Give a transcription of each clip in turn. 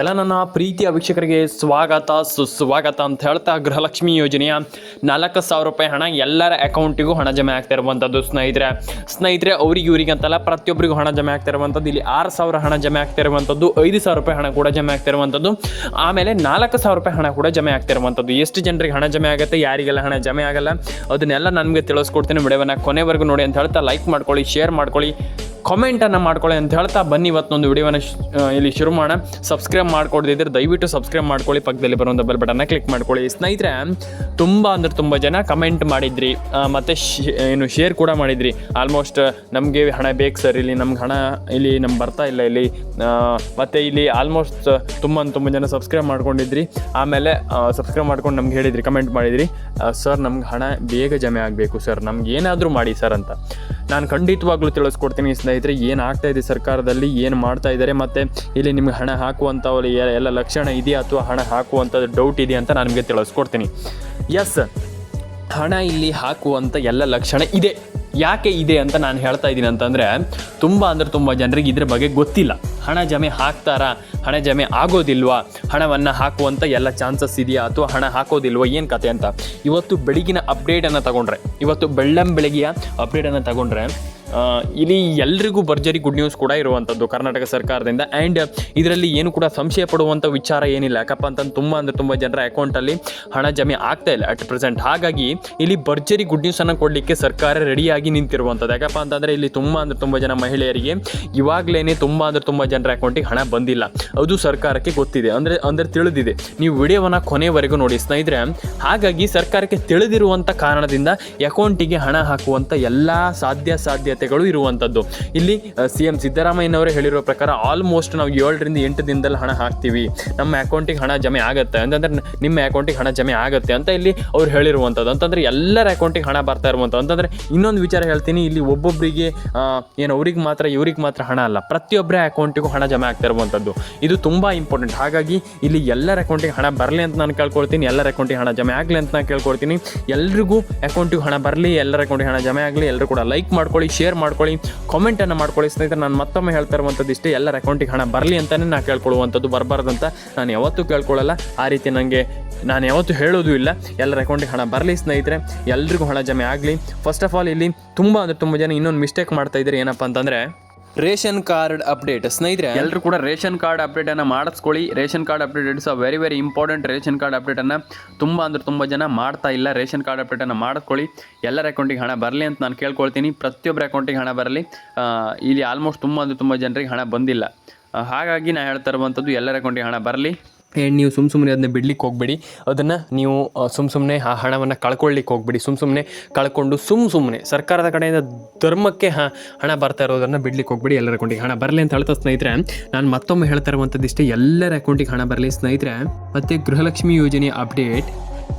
ಎಲ್ಲ ನನ್ನ ಪ್ರೀತಿಯ ವೀಕ್ಷಕರಿಗೆ ಸ್ವಾಗತ ಸುಸ್ವಾಗತ ಅಂತ ಹೇಳ್ತಾ ಗೃಹಲಕ್ಷ್ಮಿ ಯೋಜನೆಯ ನಾಲ್ಕು ಸಾವಿರ ರೂಪಾಯಿ ಹಣ ಎಲ್ಲರ ಅಕೌಂಟಿಗೂ ಹಣ ಜಮೆ ಆಗ್ತಾ ಇರುವಂಥದ್ದು ಸ್ನೇಹಿತರೆ. ಸ್ನೇಹಿತರೆ, ಅವ್ರಿಗೆ ಇವರಿಗೆ ಅಂತಲ್ಲ ಪ್ರತಿಯೊಬ್ಬರಿಗೂ ಹಣ ಜಮೆ ಆಗ್ತಾ ಇರುವಂಥದ್ದು ಇಲ್ಲಿ ಆರು ಸಾವಿರ ಹಣ ಜಮೆ ಆಗ್ತಾ ಇರುವಂಥದ್ದು ಐದು ಸಾವಿರ ರೂಪಾಯಿ ಹಣ ಕೂಡ ಜಮೆ ಆಗ್ತಾ ಇರುವಂಥದ್ದು ಆಮೇಲೆ ನಾಲ್ಕು ಸಾವಿರ ರೂಪಾಯಿ ಹಣ ಕೂಡ ಜಮೆ ಆಗ್ತಾ ಇರುವಂಥದ್ದು ಎಷ್ಟು ಜನರಿಗೆ ಹಣ ಜಮೆ ಆಗುತ್ತೆ, ಯಾರಿಗೆಲ್ಲ ಹಣ ಜಮೆ ಆಗಲ್ಲ, ಅದನ್ನೆಲ್ಲ ನನಗೆ ತಿಳಿಸ್ಕೊಡ್ತೀನಿ. ವಿಡಿಯೋವನ್ನು ಕೊನೆವರೆಗೂ ನೋಡಿ ಅಂತ ಹೇಳ್ತಾ ಲೈಕ್ ಮಾಡ್ಕೊಳ್ಳಿ ಶೇರ್ ಮಾಡ್ಕೊಳ್ಳಿ. ಕಾಮೆಂಟನ್ನು ಮಾಡ್ಕೊಳ್ಳಿ ಅಂತ ಹೇಳ್ತಾ ಬನ್ನಿ ಇವತ್ತೊಂದು ವಿಡಿಯೋನ ಇಲ್ಲಿ ಶುರು ಮಾಡೋಣ. ಸಬ್ಸ್ಕ್ರೈಬ್ ಮಾಡ್ಕೊಡ್ದಿದ್ರೆ ದಯವಿಟ್ಟು ಸಬ್ಸ್ಕ್ರೈಬ್ ಮಾಡ್ಕೊಳ್ಳಿ. ಪಕ್ಕದಲ್ಲಿ ಬರುವಂಥ ಬೆಲ್ ಬಟನ್ನ ಕ್ಲಿಕ್ ಮಾಡ್ಕೊಳ್ಳಿ. ಸ್ನೇಹಿತರೆ, ತುಂಬ ಅಂದ್ರೆ ತುಂಬ ಜನ ಕಮೆಂಟ್ ಮಾಡಿದ್ರಿ. ಮತ್ತು ಏನು ಶೇರ್ ಕೂಡ ಮಾಡಿದ್ರಿ. ಆಲ್ಮೋಸ್ಟ್ ನಮಗೆ ಹಣ ಬೇಕು ಸರ್ ಇಲ್ಲಿ ನಮ್ಗೆ ಹಣ ಇಲ್ಲಿ ನಮ್ಗೆ ಬರ್ತಾ ಇಲ್ಲ ಇಲ್ಲಿ. ಮತ್ತೆ ಇಲ್ಲಿ ಆಲ್ಮೋಸ್ಟ್ ತುಂಬ ತುಂಬ ಜನ ಸಬ್ಸ್ಕ್ರೈಬ್ ಮಾಡ್ಕೊಂಡಿದ್ರಿ. ಆಮೇಲೆ ಸಬ್ಸ್ಕ್ರೈಬ್ ಮಾಡ್ಕೊಂಡು ನಮ್ಗೆ ಹೇಳಿದ್ರಿ ಕಮೆಂಟ್ ಮಾಡಿದ್ರಿ. ಸರ್ ನಮ್ಗೆ ಹಣ ಬೇಗ ಜಮೆ ಆಗಬೇಕು ಸರ್ ನಮ್ಗೆ ಏನಾದರೂ ಮಾಡಿ ಸರ್ ಅಂತ. ನಾನು ಖಂಡಿತವಾಗ್ಲೂ ತಿಳಿಸ್ಕೊಡ್ತೀನಿ ಸ್ನೇಹಿತರೆ, ಏನು ಆಗ್ತಾ ಇದೆ ಸರ್ಕಾರದಲ್ಲಿ, ಏನು ಮಾಡ್ತಾ ಇದ್ದಾರೆ ಮತ್ತು ಇಲ್ಲಿ ನಿಮ್ಗೆ ಹಣ ಹಾಕುವಂಥ ಅವ್ರು ಎ- ಎಲ್ಲ ಲಕ್ಷಣ ಇದೆಯಾ ಅಥವಾ ಹಣ ಹಾಕುವಂಥದ್ದು ಡೌಟ್ ಇದೆಯಾ ಅಂತ ನಾನು ನಿಮಗೆ ತಿಳಿಸ್ಕೊಡ್ತೀನಿ. ಎಸ್ ಹಣ ಇಲ್ಲಿ ಹಾಕುವಂಥ ಎಲ್ಲ ಲಕ್ಷಣ ಇದೆ. ಯಾಕೆ ಇದೆ ಅಂತ ನಾನು ಹೇಳ್ತಾ ಇದ್ದೀನಿ ಅಂತಂದರೆ, ತುಂಬ ಅಂದರೆ ತುಂಬ ಜನರಿಗೆ ಇದ್ರ ಬಗ್ಗೆ ಗೊತ್ತಿಲ್ಲ. ಹಣ ಜಮೆ ಹಾಕ್ತಾರಾ? ಹಣ ಜಮೆ ಆಗೋದಿಲ್ವಾ? ಹಣವನ್ನು ಹಾಕುವಂಥ ಎಲ್ಲ ಚಾನ್ಸಸ್ ಇದೆಯಾ? ಅಥವಾ ಹಣ ಹಾಕೋದಿಲ್ವಾ? ಏನು ಕತೆ ಅಂತ? ಇವತ್ತು ಬೆಳಗಿನ ಅಪ್ಡೇಟನ್ನು ತಗೊಂಡ್ರೆ, ಇವತ್ತು ಬೆಳ್ಳಂ ಬೆಳಗ್ಗೆಯ ಅಪ್ಡೇಟನ್ನು ತಗೊಂಡ್ರೆ ಇಲ್ಲಿ ಎಲ್ರಿಗೂ ಭರ್ಜರಿ ಗುಡ್ ನ್ಯೂಸ್ ಕೂಡ ಇರುವಂಥದ್ದು ಕರ್ನಾಟಕ ಸರ್ಕಾರದಿಂದ. ಆ್ಯಂಡ್ ಇದರಲ್ಲಿ ಏನು ಕೂಡ ಸಂಶಯ ಪಡುವಂಥ ವಿಚಾರ ಏನಿಲ್ಲ. ಯಾಕಪ್ಪ ಅಂತಂದು ತುಂಬ ಅಂದರೆ ತುಂಬ ಜನರ ಅಕೌಂಟಲ್ಲಿ ಹಣ ಜಮೆ ಆಗ್ತಾ ಇಲ್ಲ ಅಟ್ ಪ್ರೆಸೆಂಟ್ ಹಾಗಾಗಿ ಇಲ್ಲಿ ಭರ್ಜರಿ ಗುಡ್ ನ್ಯೂಸನ್ನು ಕೊಡಲಿಕ್ಕೆ ಸರ್ಕಾರ ರೆಡಿಯಾಗಿ ನಿಂತಿರುವಂಥದ್ದು ಯಾಕಪ್ಪ ಅಂತಂದರೆ ಇಲ್ಲಿ ತುಂಬ ಅಂದರೆ ತುಂಬ ಜನ ಮಹಿಳೆಯರಿಗೆ ಇವಾಗಲೇ ತುಂಬ ಅಂದರೆ ತುಂಬ ಜನರ ಅಕೌಂಟಿಗೆ ಹಣ ಬಂದಿಲ್ಲ. ಅದು ಸರ್ಕಾರಕ್ಕೆ ಗೊತ್ತಿದೆ. ಅಂದರೆ ಅಂದರೆ ತಿಳಿದಿದೆ. ನೀವು ವಿಡಿಯೋವನ್ನು ಕೊನೆವರೆಗೂ ನೋಡಿ ಸ್ನೇಹಿತರೆ. ಹಾಗಾಗಿ ಸರ್ಕಾರಕ್ಕೆ ತಿಳಿದಿರುವಂಥ ಕಾರಣದಿಂದ ಅಕೌಂಟಿಗೆ ಹಣ ಹಾಕುವಂಥ ಎಲ್ಲ ಸಾಧ್ಯ ಸಾಧ್ಯತೆಗಳು ಇರುವಂಥದ್ದು ಇಲ್ಲಿ ಸಿ ಎಂ ಸಿದ್ದರಾಮಯ್ಯನವರೇ ಹೇಳಿರೋ ಪ್ರಕಾರ ಆಲ್ಮೋಸ್ಟ್ ನಾವು ಏಳರಿಂದ ಎಂಟು ದಿನದಲ್ಲಿ ಹಣ ಹಾಕ್ತೀವಿ. ನಮ್ಮ ಅಕೌಂಟಿಗೆ ಹಣ ಜಮೆ ಆಗುತ್ತೆ. ಅಂತಂದ್ರೆ ನಿಮ್ಮ ಅಕೌಂಟಿಗೆ ಹಣ ಜಮೆ ಆಗುತ್ತೆ ಅಂತ ಇಲ್ಲಿ ಅವ್ರು ಹೇಳಿರುವಂಥದ್ದು ಅಂತಂದ್ರೆ ಎಲ್ಲರ ಅಕೌಂಟಿಗೆ ಹಣ ಬರ್ತಾ ಇರುವಂಥದ್ದು ಅಂತಂದ್ರೆ ಇನ್ನೊಂದು ವಿಚಾರ ಹೇಳ್ತೀನಿ. ಇಲ್ಲಿ ಒಬ್ಬೊಬ್ಬರಿಗೆ ಏನು ಅವ್ರಿಗೆ ಮಾತ್ರ, ಇವ್ರಿಗೆ ಮಾತ್ರ ಹಣ ಅಲ್ಲ. ಪ್ರತಿಯೊಬ್ಬರ ಅಕೌಂಟಿಗೂ ಹಣ ಜಮೆ ಆಗ್ತಾ ಇರುವಂಥದ್ದು ಇದು ತುಂಬ ಇಂಪಾರ್ಟೆಂಟ್ ಹಾಗಾಗಿ ಇಲ್ಲಿ ಎಲ್ಲರ ಅಕೌಂಟಿಗೆ ಹಣ ಬರಲಿ ಅಂತ ನಾನು ಕೇಳ್ಕೊಳ್ತೀನಿ. ಎಲ್ಲರ ಅಕೌಂಟಿಗೆ ಹಣ ಜಮೆ ಆಗಲಿ ಅಂತ ನಾನು ಕೇಳ್ಕೊಳ್ತೀನಿ. ಎಲ್ರಿಗೂ ಅಕೌಂಟಿಗೆ ಹಣ ಬರಲಿ. ಎಲ್ಲರ ಅಕೌಂಟಿಗೆ ಹಣ ಜಮೆ ಆಗಲಿ. ಎಲ್ಲರೂ ಕೂಡ ಲೈಕ್ ಮಾಡ್ಕೊಳ್ಳಿ ಶೇರ್ ಮಾಡ್ಕೊಳ್ಳಿ ಕಾಮೆಂಟನ್ನು ಮಾಡ್ಕೊಳ್ಳಿ. ಸ್ನೇಹಿತರೆ, ನಾನು ಮತ್ತೊಮ್ಮೆ ಹೇಳ್ತಾ ಇರುವಂಥದ್ದು ಇಷ್ಟೇ, ಎಲ್ಲರ ಅಕೌಂಟಿಗೆ ಹಣ ಬರಲಿ ಅಂತಲೇ ನಾನು ಕೇಳ್ಕೊಳ್ಳುವಂಥದ್ದು ಬರಬಾರ್ದಂತ ನಾನು ಯಾವತ್ತೂ ಕೇಳ್ಕೊಳ್ಳಲ್ಲ. ಆ ರೀತಿ ನನಗೆ ನಾನು ಯಾವತ್ತೂ ಹೇಳೋದು ಇಲ್ಲ. ಎಲ್ಲರ ಅಕೌಂಟಿಗೆ ಹಣ ಬರಲಿ ಸ್ನೇಹಿತರೆ, ಎಲ್ರಿಗೂ ಹಣ ಜಮೆ ಆಗಲಿ. ಫಸ್ಟ್ ಆಫ್ ಆಲ್ ಇಲ್ಲಿ ತುಂಬ ಅಂದರೆ ತುಂಬ ಜನ ಇನ್ನೊಂದು ಮಿಸ್ಟೇಕ್ ಮಾಡ್ತಾ ಇದ್ದಾರೆ. ಏನಪ್ಪ ಅಂತಂದರೆ ರೇಷನ್ ಕಾರ್ಡ್ ಅಪ್ಡೇಟ್. ಸ್ನೇಹಿತರೆ ಎಲ್ಲರೂ ಕೂಡ ರೇಷನ್ ಕಾರ್ಡ್ ಅಪ್ಡೇಟ್ ಅನ್ನ ಮಾಡಿಸ್ಕೊಳ್ಳಿ. Ration card update it's a very very important ration card update ಅನ್ನ ತುಂಬ ಅಂದ್ರೆ ತುಂಬ ಜನ ಮಾಡ್ತಾ ಇಲ್ಲ. ರೇಷನ್ ಕಾರ್ಡ್ ಅಪ್ಡೇಟ್ ಅನ್ನ ಮಾಡಿಸ್ಕೊಳ್ಳಿ. ಎಲ್ಲರ ಅಕೌಂಟಿಗೆ ಹಣ ಬರಲಿ ಅಂತ ನಾನು ಕೇಳ್ಕೊಳ್ತೀನಿ. ಪ್ರತಿಯೊಬ್ಬರ ಅಕೌಂಟಿಗೆ ಹಣ ಬರಲಿ. ಇಲ್ಲಿ ಆಲ್ಮೋಸ್ಟ್ ತುಂಬ ಅಂದ್ರೆ ತುಂಬ ಜನರಿಗೆ ಹಣ ಬಂದಿಲ್ಲ. ಹಾಗಾಗಿ ನಾನು ಹೇಳ್ತಾ ಇರುವಂಥದ್ದು ಎಲ್ಲರ ಅಕೌಂಟಿಗೆ ಹಣ ಬರಲಿ. ಆ್ಯಂಡ್ ನೀವು ಸುಮ್ಮ ಸುಮ್ಮನೆ ಅದನ್ನ ಬಿಡ್ಲಿಕ್ಕೆ ಹೋಗ್ಬೇಡಿ. ಅದನ್ನು ನೀವು ಸುಮ್ಮ ಸುಮ್ಮನೆ ಆ ಹಣವನ್ನು ಕಳ್ಕೊಳ್ಳಿಕ್ಕೆ ಹೋಗ್ಬೇಡಿ. ಸುಮ್ಮ ಸುಮ್ಮನೆ ಕಳ್ಕೊಂಡು ಸುಮ್ಮ ಸುಮ್ಮನೆ ಸರ್ಕಾರದ ಕಡೆಯಿಂದ ಧರ್ಮಕ್ಕೆ, ಹಾಂ, ಹಣ ಬರ್ತಾ ಇರೋದನ್ನು ಬಿಡ್ಲಿಕ್ಕೆ ಹೋಗ್ಬೇಡಿ ಎಲ್ಲರ ಅಕೌಂಟಿಗೆ. ಹಣ ಬರಲಿ ಅಂತ ಹೇಳ್ತಾ ಸ್ನೇಹಿತರೆ, ನಾನು ಮತ್ತೊಮ್ಮೆ ಹೇಳ್ತಾ ಇರುವಂಥದ್ದಿಷ್ಟೇ ಎಲ್ಲರ ಅಕೌಂಟಿಗೆ ಹಣ ಬರಲಿ ಸ್ನೇಹಿತರೆ. ಮತ್ತು ಗೃಹಲಕ್ಷ್ಮಿ ಯೋಜನೆ ಅಪ್ಡೇಟ್.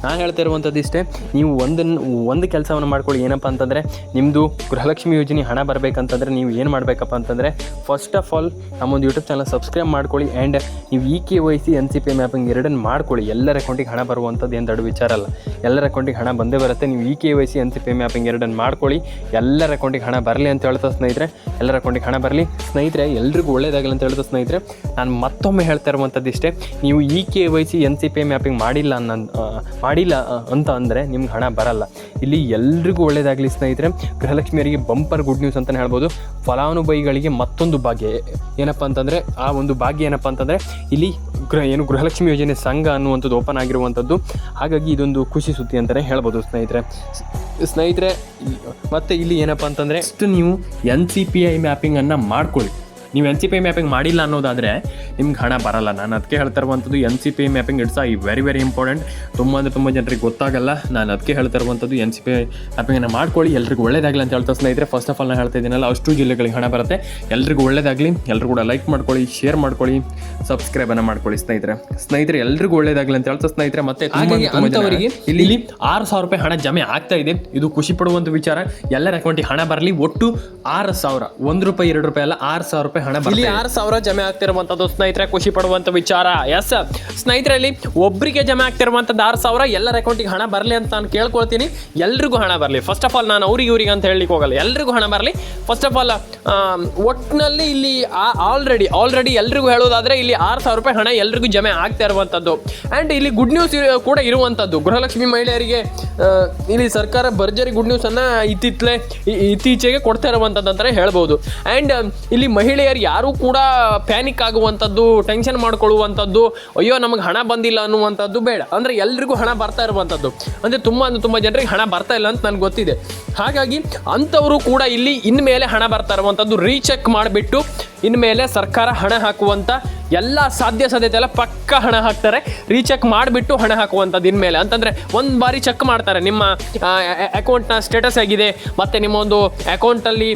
ನಾನು ಹೇಳ್ತಾ ಇರುವಂಥದ್ದು ಇಷ್ಟೇ ನೀವು ಒಂದನ್ನು ಒಂದು ಕೆಲಸವನ್ನು ಮಾಡ್ಕೊಳ್ಳಿ. ಏನಪ್ಪ ಅಂತಂದರೆ ನಿಮ್ಮದು ಗೃಹಲಕ್ಷ್ಮಿ ಯೋಜನೆ ಹಣ ಬರಬೇಕಂತಂದರೆ ನೀವು ಏನು ಮಾಡಬೇಕಪ್ಪ ಅಂತಂದರೆ ಫಸ್ಟ್ ಆಫ್ ಆಲ್ ನಮ್ಮೊಂದು ಯೂಟ್ಯೂಬ್ ಚಾನಲ್ ಸಬ್ಸ್ಕ್ರೈಬ್ ಮಾಡ್ಕೊಳ್ಳಿ ಆ್ಯಂಡ್ ನೀವು E K Y C N C P mapping ಎರಡನ್ನು ಮಾಡ್ಕೊಳ್ಳಿ. ಎಲ್ಲರ ಅಕೌಂಟಿಗೆ ಹಣ ಬರುವಂಥದ್ದು ಏನು ದೊಡ್ಡ ವಿಚಾರ ಅಲ್ಲ. ಎಲ್ಲರ ಅಕೌಂಟಿಗೆ ಹಣ ಬಂದೇ ಬರುತ್ತೆ. ನೀವು E K Y C N C P mapping ಎರಡನ್ನು ಮಾಡ್ಕೊಳ್ಳಿ. ಎಲ್ಲರ ಅಕೌಂಟಿಗೆ ಹಣ ಬರಲಿ ಅಂತ ಹೇಳ್ತಾ ಸ್ನೇಹಿತರೆ ಎಲ್ಲರ ಅಕೌಂಟಿಗೆ ಹಣ ಬರಲಿ. ಸ್ನೇಹಿತರೆ ಎಲ್ರಿಗೂ ಒಳ್ಳೇದಾಗಲಿ ಅಂತ ಹೇಳ್ತಾ ಸ್ನೇಹಿತರೆ ನಾನು ಮತ್ತೊಮ್ಮೆ ಹೇಳ್ತಾ ಇರುವಂಥದ್ದು ಇಷ್ಟೇ ನೀವು E K Y C N C P mapping ಮಾಡಿಲ್ಲ ಅನ್ನೋ ಆ, ಮಾಡಿಲ್ಲ ಅಂತ ಅಂದರೆ ನಿಮ್ಗೆ ಹಣ ಬರಲ್ಲ. ಇಲ್ಲಿ ಎಲ್ರಿಗೂ ಒಳ್ಳೆಯದಾಗಲಿ ಸ್ನೇಹಿತರೆ. ಗೃಹಲಕ್ಷ್ಮಿಯರಿಗೆ ಬಂಪರ್ ಗುಡ್ ನ್ಯೂಸ್ ಅಂತಲೇ ಹೇಳ್ಬೋದು. ಫಲಾನುಭವಿಗಳಿಗೆ ಮತ್ತೊಂದು ಭಾಗ್ಯ. ಏನಪ್ಪ ಅಂತಂದರೆ, ಆ ಒಂದು ಭಾಗ್ಯ ಏನಪ್ಪ ಅಂತಂದರೆ, ಇಲ್ಲಿ ಗೃಹ, ಏನು ಗೃಹಲಕ್ಷ್ಮಿ ಯೋಜನೆ ಸಂಘ ಅನ್ನುವಂಥದ್ದು ಓಪನ್ ಆಗಿರುವಂಥದ್ದು. ಹಾಗಾಗಿ ಇದೊಂದು ಖುಷಿ ಸುದ್ದಿ ಅಂತಲೇ ಹೇಳ್ಬೋದು ಸ್ನೇಹಿತರೆ. ಸ್ನೇಹಿತರೆ ಮತ್ತೆ ಇಲ್ಲಿ ಏನಪ್ಪ ಅಂತಂದರೆ ಇಷ್ಟು ನೀವು ಎನ್ ಸಿ ಪಿ ಐ ಮ್ಯಾಪಿಂಗನ್ನು ಮಾಡ್ಕೊಳ್ಳಿ. ನೀವು ಎನ್ ಸಿ ಪಿ ಮ್ಯಾಪಿಂಗ್ ಮಾಡಿಲ್ಲ ಅನ್ನೋದಾದರೆ ನಿಮ್ಗೆ ಹಣ ಬರಲ್ಲ. ನಾನು ಅದಕ್ಕೆ ಹೇಳ್ತಾ ಇರುವಂಥದ್ದು N C P mapping it's I very very important ತುಂಬ ಅಂದರೆ ತುಂಬ ಜನರಿಗೆ ಗೊತ್ತಾಗಲ್ಲ. ನಾನು ಅದಕ್ಕೆ ಹೇಳ್ತಾ ಇರುವಂಥದ್ದು ಎನ್ ಸಿ ಪಿ ಮ್ಯಾಪಿಂಗನ್ನು ಮಾಡ್ಕೊಳ್ಳಿ. ಎಲ್ರಿಗೂ ಒಳ್ಳೇದಾಗಲಿ ಅಂತ ಹೇಳ್ತಾ ಸ್ನೇಹಿತರೆ ಫಸ್ಟ್ ಆಫ್ ಆಲ್ ನಾನು ಹೇಳ್ತಾ ಇದ್ದೀನಲ್ಲ ಅಷ್ಟು ಜಿಲ್ಲೆಗಳಿಗೆ ಹಣ ಬರುತ್ತೆ. ಎಲ್ರಿಗೂ ಒಳ್ಳೇದಾಗಲಿ. ಎಲ್ಲರೂ ಕೂಡ ಲೈಕ್ ಮಾಡ್ಕೊಳ್ಳಿ ಶೇರ್ ಮಾಡ್ಕೊಳ್ಳಿ ಸಬ್ಸ್ಕ್ರೈಬ್ ಅನ್ನು ಮಾಡ್ಕೊಳ್ಳಿ ಸ್ನೇಹಿತರೆ. ಸ್ನೇಹಿತರೆ ಎಲ್ರಿಗೂ ಒಳ್ಳೇದಾಗಲಿ ಅಂತ ಹೇಳ್ತಾ ಸ್ನೇಹಿತರೆ ಮತ್ತೆ ಅಂಥವರಿಗೆ ಇಲ್ಲಿ ಇಲ್ಲಿ ಆರು ಸಾವಿರ ರೂಪಾಯಿ ಹಣ ಜಮೆ ಆಗ್ತಾ ಇದೆ. ಇದು ಖುಷಿ ಪಡುವಂಥ ವಿಚಾರ. ಎಲ್ಲರ ಅಕೌಂಟಿಗೆ ಹಣ ಬರಲಿ. ಒಟ್ಟು ಆರು ಸಾವಿರ ಒಂದು ರೂಪಾಯಿ ಎರಡು ರೂಪಾಯಿ ಅಲ್ಲ ಆರು ಸಾವಿರ ರೂಪಾಯಿ ರೂಪಾಯಿ ಹಣ ಇಲ್ಲಿ ಆರು ಸಾವಿರ ಜಮೆ ಆಗ್ತಿರುವಂತದ್ದು ಸ್ನೇಹಿತರೆ ಖುಷಿ ಪಡುವಂಥ ವಿಚಾರ. ಎಸ್ ಸ್ನೇಹಿತರಲ್ಲಿ ಒಬ್ಬರಿಗೆ ಜಮೆ ಆಗ್ತಿರುವಂಥದ್ದು ಆರು ಸಾವಿರ ಎಲ್ಲರ ಅಕೌಂಟಿಗೆ ಹಣ ಬರಲಿ ಅಂತ ನಾನು ಕೇಳ್ಕೊಳ್ತೀನಿ. ಎಲ್ರಿಗೂ ಹಣ ಬರಲಿ. ಫಸ್ಟ್ ಆಫ್ ಆಲ್ ನಾನು ಅವ್ರಿಗೆ ಇವ್ರಿಗೆ ಅಂತ ಹೇಳಲಿಕ್ಕೆ ಹೋಗಲ್ಲ. ಎಲ್ರಿಗೂ ಹಣ ಬರಲಿ. ಫಸ್ಟ್ ಆಫ್ ಆಲ್ ಒಟ್ಟಿನಲ್ಲಿ ಇಲ್ಲಿ ಆಲ್ರೆಡಿ ಆಲ್ರೆಡಿ ಎಲ್ರಿಗೂ ಹೇಳೋದಾದ್ರೆ ಇಲ್ಲಿ ಆರು ಸಾವಿರ ರೂಪಾಯಿ ಹಣ ಎಲ್ರಿಗೂ ಜಮೆ ಆಗ್ತಾ ಇರುವಂಥದ್ದು ಆ್ಯಂಡ್ ಇಲ್ಲಿ ಗುಡ್ ನ್ಯೂಸ್ ಕೂಡ ಇರುವಂಥದ್ದು ಗೃಹಲಕ್ಷ್ಮಿ ಮಹಿಳೆಯರಿಗೆ ಇಲ್ಲಿ ಸರ್ಕಾರ ಭರ್ಜರಿ ಗುಡ್ ನ್ಯೂಸನ್ನು ಇತ್ತಿತ್ತಲೇ ಇತ್ತೀಚೆಗೆ ಕೊಡ್ತಾ ಇರುವಂಥದ್ದು ಅಂತಲೇ ಹೇಳ್ಬೋದು. ಆ್ಯಂಡ್ ಇಲ್ಲಿ ಮಹಿಳೆಯರು ಯಾರೂ ಕೂಡ ಪ್ಯಾನಿಕ್ ಆಗುವಂಥದ್ದು ಟೆನ್ಷನ್ ಮಾಡ್ಕೊಳ್ಳುವಂಥದ್ದು, ಅಯ್ಯೋ ನಮಗೆ ಹಣ ಬಂದಿಲ್ಲ ಅನ್ನುವಂಥದ್ದು ಬೇಡ. ಅಂದರೆ ಎಲ್ರಿಗೂ ಹಣ ಬರ್ತಾ ಇರುವಂಥದ್ದು. ಅಂದರೆ ತುಂಬ ಅಂದರೆ ತುಂಬ ಜನರಿಗೆ ಹಣ ಬರ್ತಾ ಇಲ್ಲ ಅಂತ ನನಗೆ ಗೊತ್ತಿದೆ. ಹಾಗಾಗಿ ಅಂಥವರು ಕೂಡ ಇಲ್ಲಿ ಇನ್ಮೇಲೆ ಹಣ ಬರ್ತಾ ಇರುವಂಥದ್ದು ರೀಚೆಕ್ ಮಾಡಿಬಿಟ್ಟು ಇನ್ಮೇಲೆ ಸರ್ಕಾರ ಹಣ ಹಾಕುವಂಥ ಎಲ್ಲ ಸಾಧ್ಯ ಸಾಧ್ಯತೆ ಎಲ್ಲ ಪಕ್ಕ ಹಣ ಹಾಕ್ತಾರೆ. ರೀಚೆಕ್ ಮಾಡಿಬಿಟ್ಟು ಹಣ ಹಾಕುವಂಥದ್ದು ಇನ್ಮೇಲೆ. ಅಂತಂದರೆ ಒಂದು ಬಾರಿ ಚೆಕ್ ಮಾಡ್ತಾರೆ. ನಿಮ್ಮ ಅಕೌಂಟ್ನ ಸ್ಟೇಟಸ್ ಆಗಿದೆ ಮತ್ತು ನಿಮ್ಮ ಒಂದು ಅಕೌಂಟಲ್ಲಿ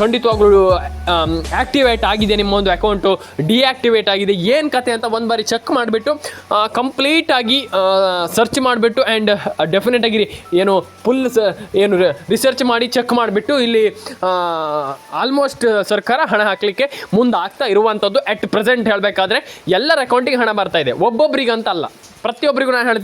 ಖಂಡಿತವಾಗ್ಲೂ ಆ್ಯಕ್ಟಿವೇಟ್ ಆಗಿದೆ ನಿಮ್ಮ ಒಂದು ಅಕೌಂಟು ಡಿಆಕ್ಟಿವೇಟ್ ಆಗಿದೆ, ಏನು ಕತೆ ಅಂತ ಒಂದು ಬಾರಿ ಚೆಕ್ ಮಾಡಿಬಿಟ್ಟು ಕಂಪ್ಲೀಟಾಗಿ ಸರ್ಚ್ ಮಾಡಿಬಿಟ್ಟು ಆ್ಯಂಡ್ ಡೆಫಿನೆಟ್ ಆಗಿರಿ ಏನು ಫುಲ್ ಏನು ರಿಸರ್ಚ್ ಮಾಡಿ ಚೆಕ್ ಮಾಡಿಬಿಟ್ಟು ಇಲ್ಲಿ ಆಲ್ಮೋಸ್ಟ್ ಸರ್ಕಾರ ಹಣ ಹಾಕಲಿಕ್ಕೆ ಮುಂದಾಗ್ತಾ ಇರುವಂಥದ್ದು ಅಟ್ ಪ್ರೆಸೆಂಟ್ ಹೇಳಬೇಕಾದ್ರೆ ಎಲ್ಲರ ಅಕೌಂಟಿಗೆ ಹಣ ಬರ್ತಾ ಇದೆ. ಒಬ್ಬೊಬ್ರಿಗಂತ ಅಲ್ಲ ಪ್ರತಿಯೊಬ್ಬರಿಗೂ ನಾನು ಹೇಳ್ತೀನಿ.